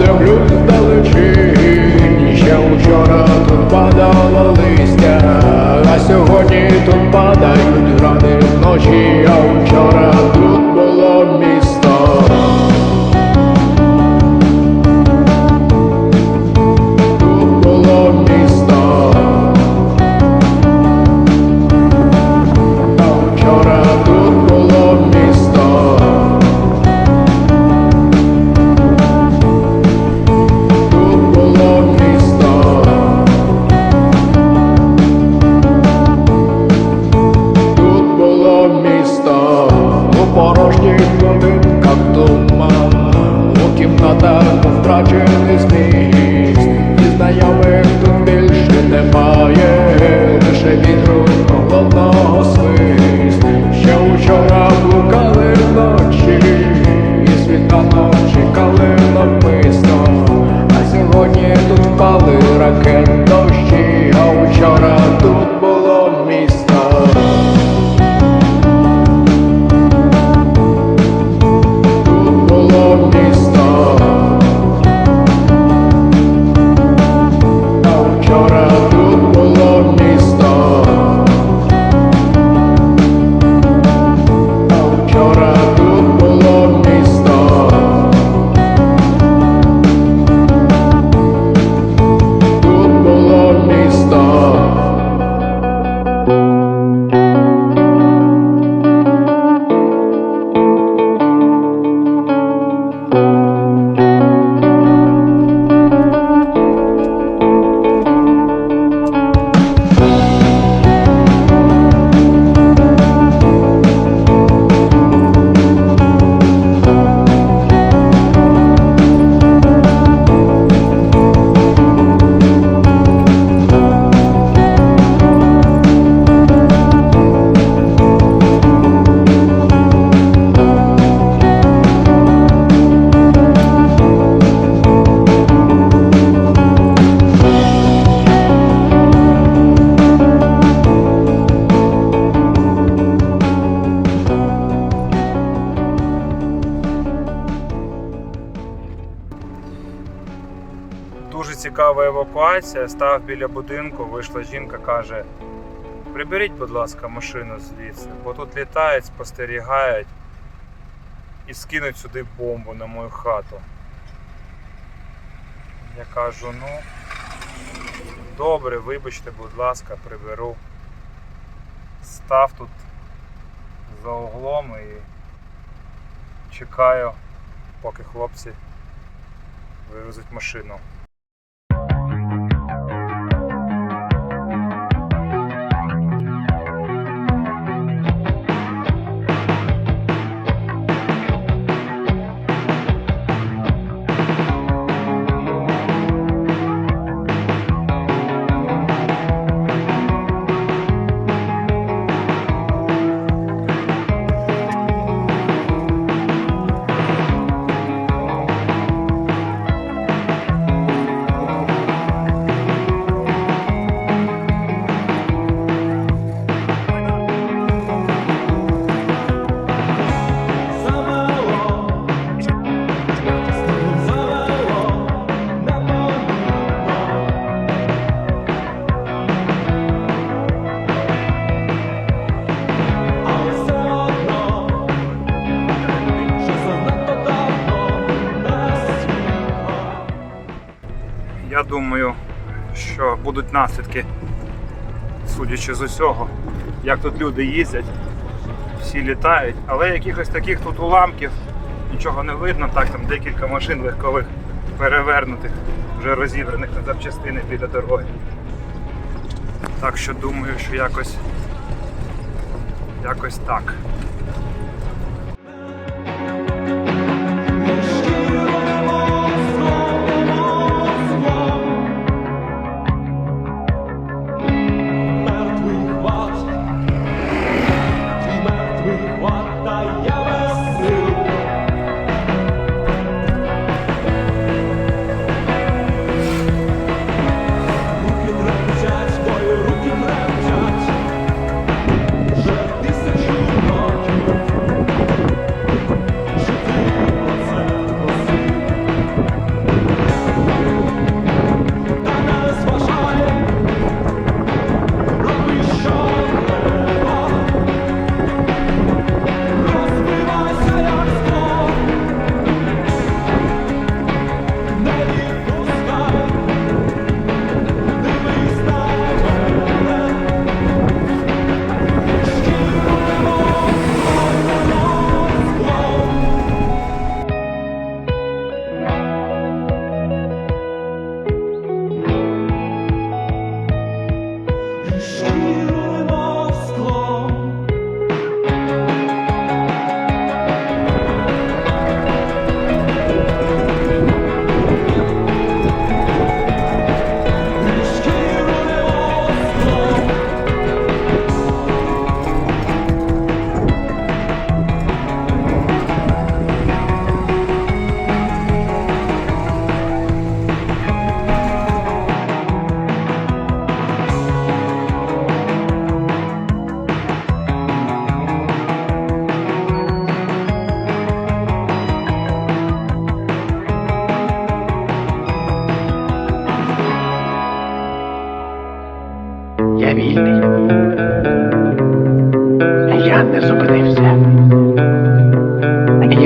дивлюсь далечінь Ще вчора тут падало листя, а сьогодні тут падають ради вночі, а вчора тут було місто. так втрачений зміст. І знайомих тут більше немає, лише вітру головного свист, ще учора блукали вночі, і світанок чекали навмисно, а сьогодні тут впали ракети. Дуже цікава евакуація. Став біля будинку, вийшла жінка, каже: приберіть, будь ласка, машину звідси, бо тут літають, спостерігають і скинуть сюди бомбу на мою хату. Я кажу, ну, добре, вибачте, будь ласка, приберу. Став тут за углом і чекаю, поки хлопці вивезуть машину. Думаю, що будуть наслідки, судячи з усього, як тут люди їздять, всі літають, але якихось таких тут уламків нічого не видно. Так, там декілька машин легкових перевернутих, вже розібраних на запчастини біля дороги. Так що думаю, що якось, якось так.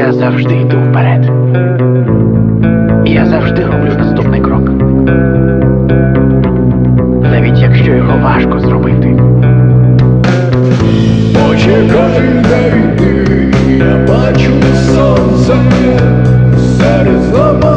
Я завжди йду вперед. Я завжди роблю наступний крок. Навіть якщо його важко зробити. Почекай, йди, я бачу сонце серед зламаних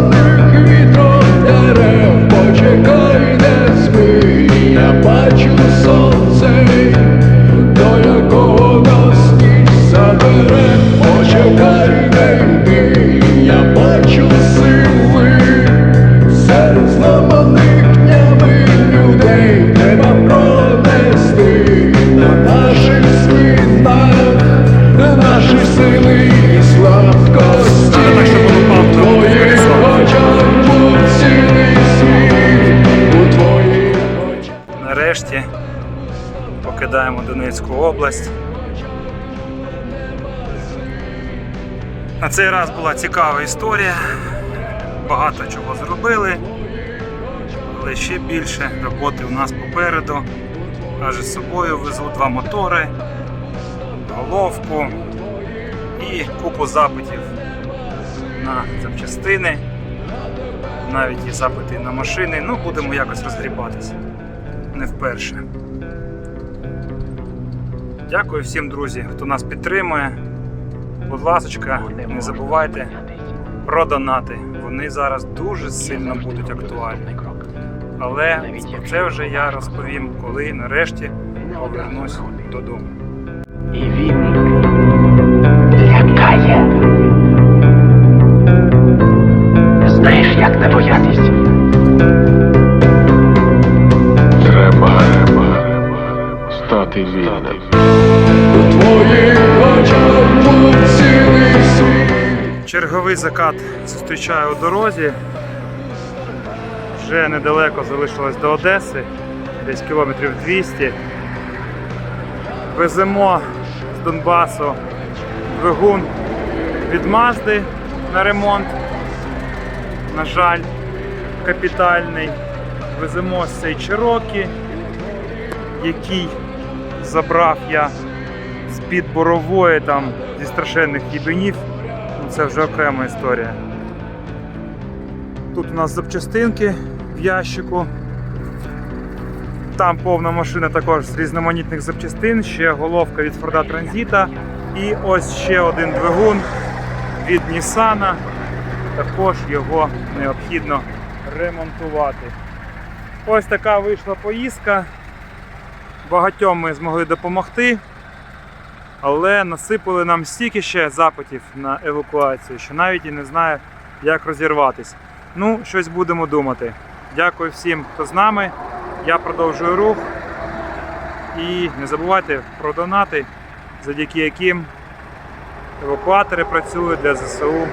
Донецьку область. На цей раз була цікава історія. Багато чого зробили, але ще більше роботи у нас попереду. Аже з собою везу два мотори, головку і купу запитів на запчастини, навіть і запити на машини. Ну, будемо якось розгрібатися не вперше. Дякую всім, друзі, хто нас підтримує. Будь ласка, не забувайте про донати. Вони зараз дуже сильно будуть актуальні. Але про це вже я розповім, коли нарешті повернусь додому. І він Черговий закат зустрічаю у дорозі. Вже недалеко залишилось до Одеси, десь кілометрів 200. Веземо з Донбасу двигун від Мазди на ремонт. На жаль, капітальний. Веземо з цей Чирокі, який забрав я з-під борової там зі страшенних їбенів. Це вже окрема історія. Тут у нас запчастинки в ящику. Там повна машина також з різноманітних запчастин, ще головка від Форда Транзита і ось ще один двигун від Нісана. Також його необхідно ремонтувати. Ось така вийшла поїздка. Багатьом ми змогли допомогти. Але насипали нам стільки ще запитів на евакуацію, що навіть і не знаю, як розірватися. Ну, щось будемо думати. Дякую всім, хто з нами. Я продовжую рух. І не забувайте про донати, завдяки яким евакуатори працюють для ЗСУ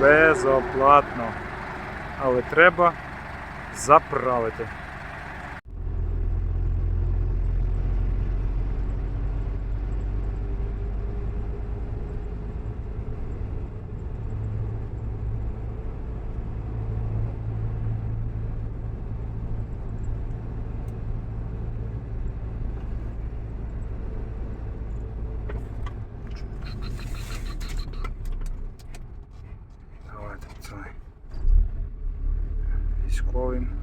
безоплатно. Але треба заправити. going.